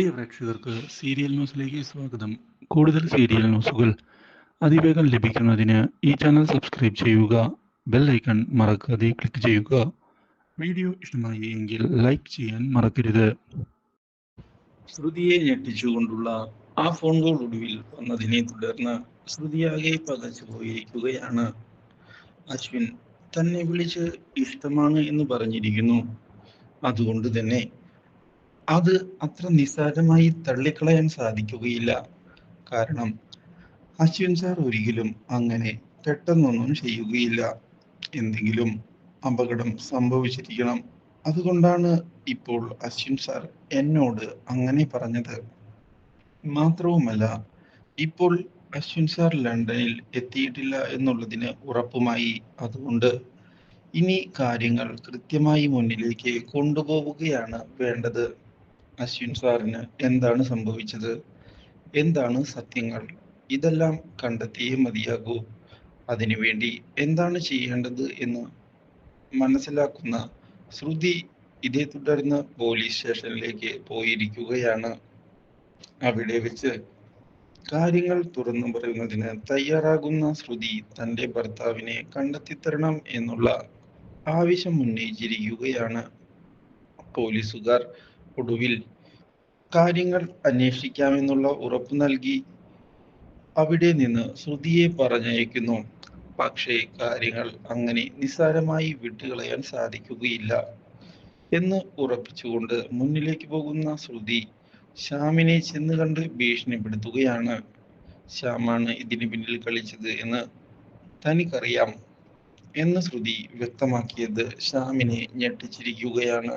പ്രിയ പ്രേക്ഷകർക്ക് സീരിയൽ ന്യൂസിലേക്ക് സ്വാഗതം. കൂടുതൽ സീരിയൽ ന്യൂസുകൾ അതിവേഗം ലഭിക്കുന്നതിന് ഈ ചാനൽ സബ്സ്ക്രൈബ് ചെയ്യുക ബെൽ ഐക്കൺ മറക്കാതെ ക്ലിക്ക് ചെയ്യുക. വീഡിയോ ഇഷ്ടമായി എങ്കിൽ ലൈക്ക് ചെയ്യാൻ മറക്കരുത്. ശ്രുതിയെ ഞെട്ടിച്ചുകൊണ്ടുള്ള ആ ഫോൺ കോൾ ഒടുവിൽ വന്നതിനെ തുടർന്ന് ശ്രുതിയാകെ പകച്ചു പോയിരിക്കുകയാണ്. അശ്വിൻ തന്നെ വിളിച്ച് ഇഷ്ടമാണ് എന്ന് പറഞ്ഞിരിക്കുന്നു. അതുകൊണ്ട് തന്നെ അത് അത്ര നിസ്സാരമായി തള്ളിക്കളയാൻ സാധിക്കുകയില്ല. കാരണം അശ്വിൻ സാർ ഒരിക്കലും അങ്ങനെ പെട്ടെന്നൊന്നും ചെയ്യുകയില്ല. എന്തെങ്കിലും അപകടം സംഭവിച്ചിരിക്കണം. അതുകൊണ്ടാണ് ഇപ്പോൾ അശ്വിൻ സാർ എന്നോട് അങ്ങനെ പറഞ്ഞത്. മാത്രവുമല്ല ഇപ്പോൾ അശ്വിൻ സാർ ലണ്ടനിൽ എത്തിയിട്ടില്ല എന്നുള്ളതിന് ഉറപ്പുമായി അതുകൊണ്ട് ഇനി കാര്യങ്ങൾ കൃത്യമായി മുന്നിലേക്ക് കൊണ്ടുപോവുകയാണ് വേണ്ടത്. അശ്വിൻ സാറിന് എന്താണ് സംഭവിച്ചത്? എന്താണ് സത്യങ്ങൾ? ഇതെല്ലാം കണ്ടെത്തിയേ മതിയാകൂ. അതിനുവേണ്ടി എന്താണ് ചെയ്യേണ്ടത് എന്ന് മനസ്സിലാക്കുന്ന ശ്രുതി ഇതേ തുടർന്ന് പോലീസ് സ്റ്റേഷനിലേക്ക് പോയിരിക്കുകയാണ്. അവിടെ വെച്ച് കാര്യങ്ങൾ തുറന്നു പറയുന്നതിന് തയ്യാറാകുന്ന ശ്രുതി തന്റെ ഭർത്താവിനെ കണ്ടെത്തിത്തരണം എന്നുള്ള ആവശ്യം ഉന്നയിച്ചിരിക്കുകയാണ്. പോലീസുകാർ ഒടുവിൽ കാര്യങ്ങൾ അന്വേഷിക്കാമെന്നുള്ള ഉറപ്പ് നൽകി അവിടെ നിന്ന് ശ്രുതിയെ പറഞ്ഞയക്കുന്നു. പക്ഷേ കാര്യങ്ങൾ അങ്ങനെ നിസ്സാരമായി വിട്ടുകളയാൻ സാധിക്കുകയില്ല എന്ന് ഉറപ്പിച്ചുകൊണ്ട് മുന്നിലേക്ക് പോകുന്ന ശ്രുതി ശ്യാമിനെ ചെന്ന് കണ്ട് ഭീഷണിപ്പെടുത്തുകയാണ്. ശ്യാമാണ് ഇതിന് പിന്നിൽ കളിച്ചത് എന്ന് തനിക്കറിയാം എന്ന് ശ്രുതി വ്യക്തമാക്കിയത് ശ്യാമിനെ ഞെട്ടിച്ചിരിക്കുകയാണ്.